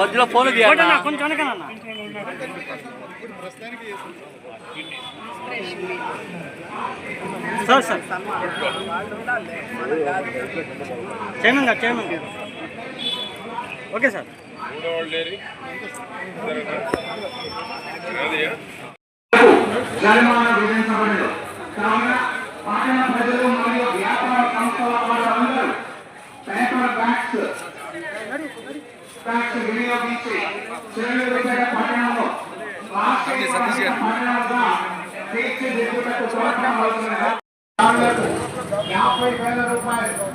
మధ్యలో ఫోన్ కొంచెం వెనకనన్నా సార్ సార్. చైర్మన్ గారు చైర్మన్ గారు. Okay sir. మూడో యాభై వేల రూపాయలు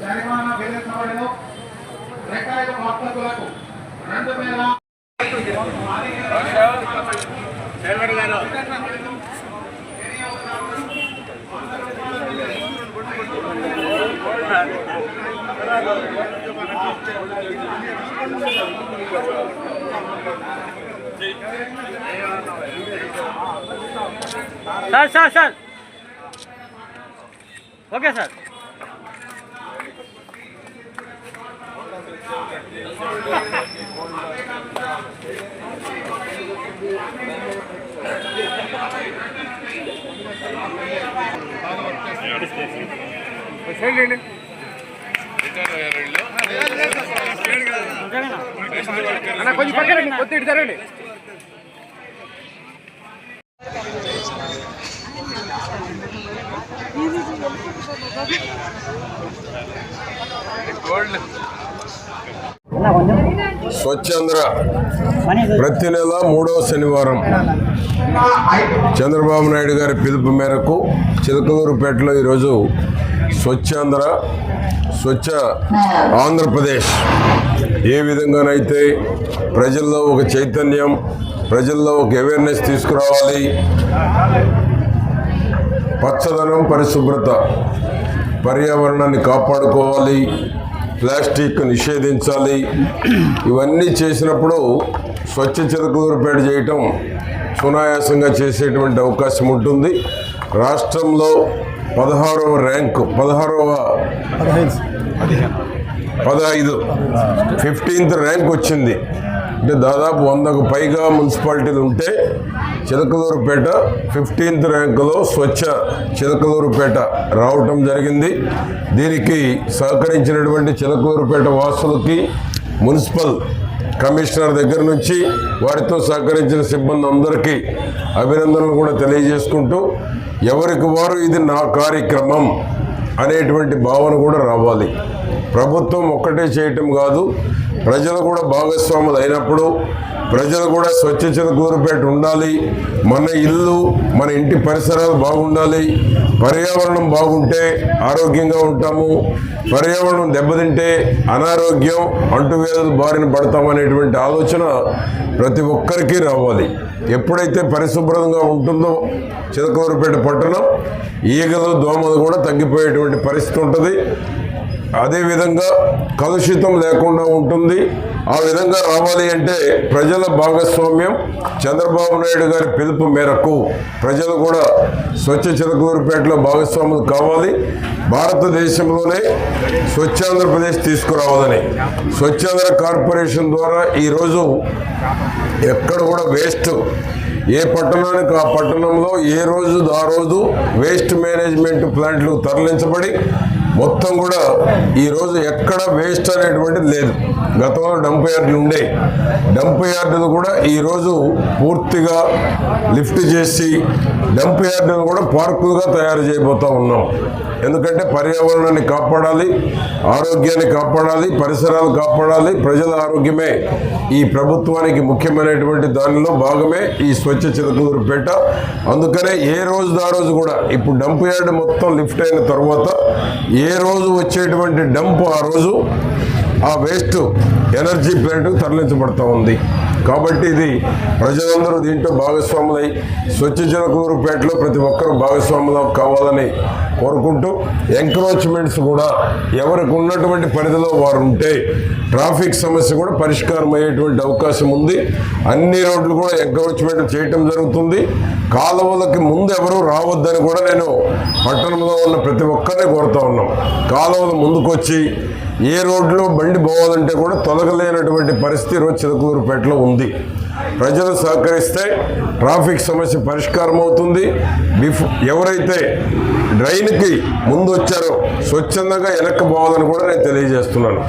జరిమానా విధించబడను రికార్డు వర్తకులకు రెండు వేల sir sir sir. Okay sir. Retire అయ్యారు వీళ్ళు. నిజమేనా గోల్డ్. స్వచ్ఛంద్ర. ప్రతి నెల మూడవ శనివారం. చంద్రబాబు నాయుడు గారి పిలుపు మేరకు చిలకలూరుపేటలో ఈరోజు స్వచ్ఛాంధ్ర స్వచ్ఛ ఆంధ్రప్రదేశ్. ఏ విధంగానైతే ప్రజల్లో ఒక చైతన్యం ప్రజల్లో ఒక అవేర్నెస్ తీసుకురావాలి పచ్చదనం పరిశుభ్రత పర్యావరణాన్ని కాపాడుకోవాలి ప్లాస్టిక్ నిషేధించాలి. ఇవన్నీ చేసినప్పుడు స్వచ్ఛ చిలకలూరుపేట చేయటం సునాయాసంగా చేసేటువంటి అవకాశం ఉంటుంది. రాష్ట్రంలో పదహారవ ర్యాంకు పదహారవ పదహైదు. ఫిఫ్టీన్త్ ర్యాంక్ వచ్చింది. అంటే దాదాపు వందకు పైగా మున్సిపాలిటీలు ఉంటే చిలకలూరుపేట ఫిఫ్టీన్త్ ర్యాంకులో స్వచ్ఛ చిలకలూరుపేట రావటం జరిగింది. దీనికి సహకరించినటువంటి చిలకలూరుపేట వాసులకి మున్సిపల్ కమిషనర్ దగ్గర నుంచి వారితో సహకరించిన సిబ్బంది అందరికీ అభినందనలు కూడా తెలియజేసుకుంటూ ఎవరికి వారు ఇది నా కార్యక్రమం అనేటువంటి భావన కూడా రావాలి. ప్రభుత్వం ఒక్కటే చేయటం కాదు ప్రజలు కూడా భాగస్వాములు అయినప్పుడు ప్రజలు కూడా స్వచ్ఛ చిలకూరుపేట ఉండాలి మన ఇల్లు మన ఇంటి పరిసరాలు బాగుండాలి పర్యావరణం బాగుంటే ఆరోగ్యంగా ఉంటాము పర్యావరణం దెబ్బతింటే అనారోగ్యం అంటువ్యాధులు బారిన పడతామనేటువంటి ఆలోచన ప్రతి ఒక్కరికి రావాలి. ఎప్పుడైతే పరిశుభ్రంగా ఉంటుందో చిలకూరుపేట పట్టణం ఈగలు దోమలు కూడా తగ్గిపోయేటువంటి పరిస్థితి ఉంటుంది. అదేవిధంగా కలుషితం లేకుండా ఉంటుంది. ఆ విధంగా రావాలి అంటే ప్రజల భాగస్వామ్యం చంద్రబాబు నాయుడు గారి పిలుపు మేరకు ప్రజలు కూడా స్వచ్ఛ చిలకూరుపేటలో భాగస్వాములు కావాలి. భారతదేశంలోనే స్వచ్ఛాంధ్రప్రదేశ్ తీసుకురావాలని. స్వచ్ఛాంధ్ర కార్పొరేషన్ ద్వారా ఈరోజు ఎక్కడ కూడా వేస్ట్. ఏ పట్టణానికి ఆ పట్టణంలో ఏ రోజు ఆ రోజు వేస్ట్ మేనేజ్మెంట్ ప్లాంట్లు తరలించబడి మొత్తం కూడా ఈరోజు ఎక్కడ వేస్ట్ అనేటువంటిది లేదు. గతంలో డంప్ యార్డ్ ఉండే. డంప్ యార్డును కూడా ఈరోజు పూర్తిగా లిఫ్ట్ చేసి డంప్ యార్డును కూడా పార్కులుగా తయారు చేయబోతూ ఉన్నాం. ఎందుకంటే పర్యావరణాన్ని కాపాడాలి ఆరోగ్యాన్ని కాపాడాలి పరిసరాలు కాపాడాలి ప్రజల ఆరోగ్యమే ఈ ప్రభుత్వానికి ముఖ్యమైనటువంటి దానిలో భాగమే ఈ స్వచ్ఛ చిలకలూరుపేట అందుకనే ఏ రోజు ఆ రోజు కూడా ఇప్పుడు డంప్ యార్డ్ మొత్తం లిఫ్ట్ అయిన తర్వాత ఏ ఏ రోజు వచ్చేటువంటి డంప్ ఆ రోజు? ఆ వేస్ట్ ఎనర్జీ ప్లాంట్ తరలించబడతా ఉంది. కాబట్టి ఇది ప్రజలందరూ దీంట్లో భాగస్వాములై స్వచ్ఛ జనకూరుపేటలో ప్రతి ఒక్కరూ భాగస్వాములు కావాలని కోరుకుంటూ ఎంక్రోచ్మెంట్స్ కూడా ఎవరికి ఉన్నటువంటి పరిధిలో వారు ఉంటే ట్రాఫిక్ సమస్య కూడా పరిష్కారం అయ్యేటువంటి అవకాశం ఉంది. అన్ని రోడ్లు కూడా ఎంక్రోచ్మెంట్ చేయటం జరుగుతుంది. కాలువలకి ముందు ఎవరు రావద్దని కూడా నేను పట్టణంలో ఉన్న ప్రతి ఒక్కరిని కోరుతా ఉన్నాం. కాలువలు ముందుకొచ్చి ఏ రోడ్లో బండి పోవాలంటే కూడా తొలగలేనటువంటి పరిస్థితి రోజు చిలకూరుపేటలో ఉంది. ప్రజలు సహకరిస్తే ట్రాఫిక్ సమస్య పరిష్కారం అవుతుంది. ఎవరైతే డ్రైన్కి ముందు వచ్చారో స్వచ్ఛందంగా వెనక్కి పోవాలని కూడా నేను తెలియజేస్తున్నాను.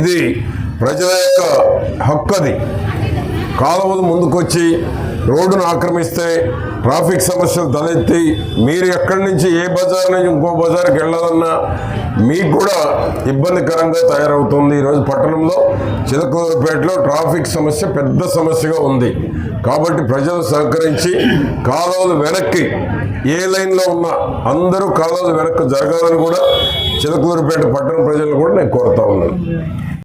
ఇది ప్రజల యొక్క హక్కు అది కాలువలు ముందుకొచ్చి రోడ్డును ఆక్రమిస్తే ట్రాఫిక్ సమస్యలు తలెత్తి మీరు ఎక్కడి నుంచి ఏ బజార్ నుంచి ఇంకో బజార్కి వెళ్ళాలన్నా మీకు కూడా ఇబ్బందికరంగా తయారవుతుంది. ఈరోజు పట్టణంలో చిలకూరుపేటలో ట్రాఫిక్ సమస్య పెద్ద సమస్యగా ఉంది. కాబట్టి ప్రజలు సహకరించి కాలువలు వెనక్కి ఏ లైన్లో ఉన్నా అందరూ కాలువలు వెనక్కి జరగాలని కూడా చిలకూరుపేట పట్టణ ప్రజలు కూడా నేను కోరుతా ఉన్నాను.